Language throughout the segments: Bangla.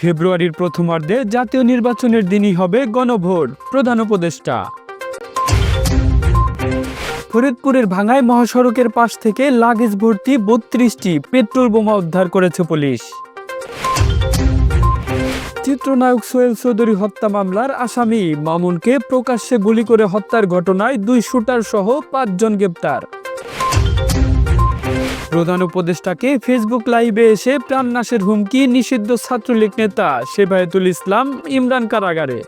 ফেব্রুয়ারির প্রথমার্ধে জাতীয় নির্বাচনের দিনই হবে গণভোট, প্রধান উপদেষ্টা। ফরিদপুরের ভাঙায় মহাসড়কের পাশ থেকে লাগেজ ভর্তি বত্রিশটি পেট্রোল বোমা উদ্ধার করেছে পুলিশ। চিত্রনায়ক সোহেল চৌধুরী হত্যা মামলার আসামি। মামুনকে প্রকাশ্যে গুলি করে হত্যার ঘটনায় দুই শুটার সহ পাঁচজন গ্রেপ্তার। প্রধান উপদেষ্টাকে ফেসবুক লাইভে এসে প্রাণনাশের হুমকি নিষিদ্ধ ছাত্রলীগ নেতা সেবায়েতুল ইসলাম ইমরান কারাগারে।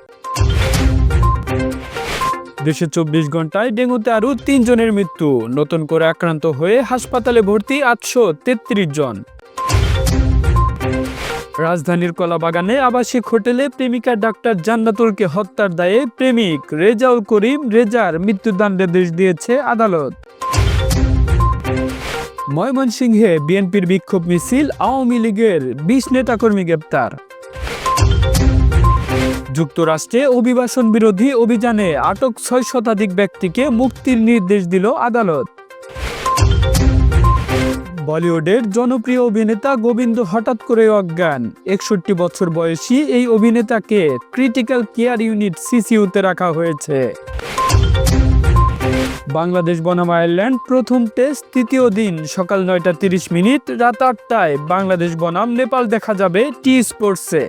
দেশে চব্বিশ ঘন্টায় ডেঙ্গুতে আরও তিনজনের মৃত্যু, নতুন করে আক্রান্ত হয়ে হাসপাতালে ভর্তি আটশো তেত্রিশ জন। রাজধানীর কলাবাগানে আবাসিক হোটেলে প্রেমিকা ডাক্তার জান্নাতুলকে হত্যার দায়ে প্রেমিক রেজাউল করিম রেজার মৃত্যুদণ্ডাদেশ দিয়েছে আদালত। ময়মনসিংহে বিএনপির বিক্ষোভ মিছিল, আওয়ামী লীগের বিশ নেতাকর্মী গ্রেপ্তার। যুক্তরাষ্ট্রে অভিবাসন বিরোধী অভিযানে আটক ছয় শতাধিক ব্যক্তিকে মুক্তির নির্দেশ দিল আদালত। বলিউডের জনপ্রিয় অভিনেতা গোবিন্দ হঠাৎ করে অজ্ঞান। একষট্টি বছর বয়সী এই অভিনেতাকে ক্রিটিক্যাল কেয়ার ইউনিট সিসিউতে রাখা হয়েছে। বাংলাদেশ বনাম আয়ারল্যান্ড প্রথম টেস্ট তৃতীয় দিন সকাল নয়টা তিরিশ মিনিট রাত আটটায় বাংলাদেশ বনাম নেপাল দেখা যাবে টি স্পোর্টসে।